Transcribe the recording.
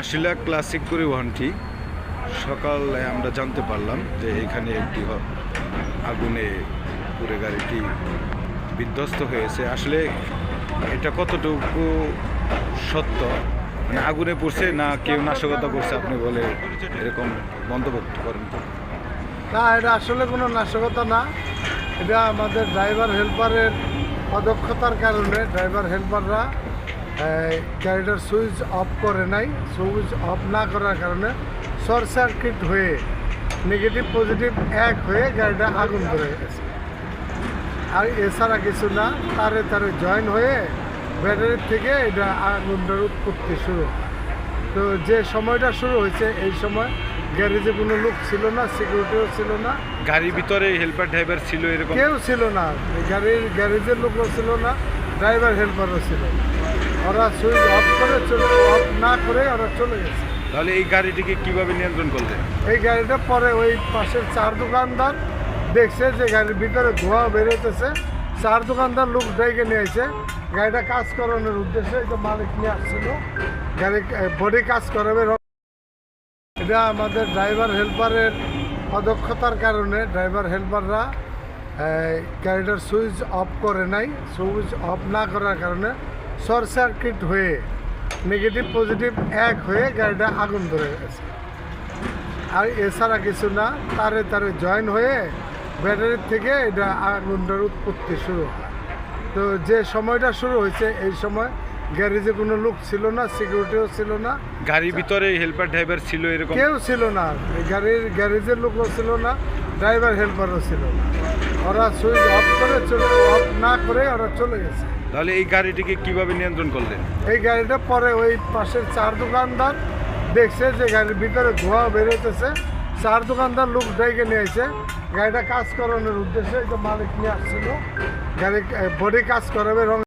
আশিলা classic পরিবহনটি সকালে আমরা জানতে পারলাম যে এখানে একটি আগুনে পুরে গাড়িটি বিধ্বস্ত হয়েছে। আসলে এটা কতটুকু সত্য? মানে আগুনে পড়ছে না কেউ নাশকতা করছে আপনি বলে এরকম মন্তব্য করেন না, এটা আসলে কোনো নাশকতা না। এটা আমাদের ড্রাইভার হেল্পারের অদক্ষতার কারণে ড্রাইভার হেল্পাররা গাড়িটার সুইচ অফ করে নাই সুইচ অফ না করার কারণে শর্ট সার্কিট হয়ে নেগেটিভ পজিটিভ এক হয়ে গাড়িটা আগুন ধরে গেছে। আর এছাড়া কিছু না তারে তারে জয়েন হয়ে ব্যাটারির থেকে এটা আগুনটার উৎপত্তি শুরু। তো যে সময়টা শুরু হয়েছে এই সময় গ্যারেজে কোনো লোক ছিল না সিকিউরিটিও ছিল না। গাড়ির ভিতরে হেল্পার ড্রাইভার ছিল এরকম? কেউ ছিল না। গাড়ির গ্যারেজের লোকও ছিল না ড্রাইভার হেল্পারও ছিল না। ওরা সুইচ অফ করে চলে অফ না করে ওরা চলে গেছে। তাহলে এই গাড়িটিকে কীভাবে নিয়ন্ত্রণ করলেন এই গাড়িটা পরে ওই পাশের চার দোকানদার দেখছে যে গাড়ির ভিতরে ধোঁয়া বেরোতেছে। চার দোকানদার লোক ডেকে নিয়ে এসে গাড়িটা কাজ করানোর উদ্দেশ্যে এই যে মালিক নিয়ে আসছিল। গাড়ি বডি কাজ করাবে। এটা আমাদের ড্রাইভার হেল্পারের অদক্ষতার কারণে ড্রাইভার হেল্পাররা গাড়িটার সুইচ অফ করে নাই। সুইচ অফ না করার কারণে শর্ট সার্কিট হয়ে নেগেটিভ পজিটিভ এক হয়ে গাড়িটা আগুন ধরে গেছে। আর এছাড়া কিছু না তারে তারে জয়েন হয়ে ব্যাটারির থেকে এটা আগুনটার উৎপত্তি শুরু হয়। তো যে সময়টা শুরু হয়েছে এই সময় গ্যারেজে কোনো লোক ছিল না সিকিউরিটিও ছিল না। গাড়ির ভিতরে হেল্পার ড্রাইভার ছিল এরকম? কেউ ছিল না। গাড়ির গ্যারেজের লোকও ছিল না ড্রাইভার হেল্পারও ছিল না। ওরা সুইচ অফ করে চলে অফ না করে ওরা চলে গেছে। তাহলে এই গাড়িটিকে কীভাবে নিয়ন্ত্রণ করলেন? এই গাড়িটা পরে ওই পাশের চার দোকানদার দেখছে যে গাড়ির ভিতরে ধোঁয়া বেরোতেছে। চার দোকানদার লোক ডেকে নিয়ে এসে গাড়িটা কাজ করানোর উদ্দেশ্যে মালিক নিয়ে আসছিল। গাড়ি বডি কাজ করাবে রং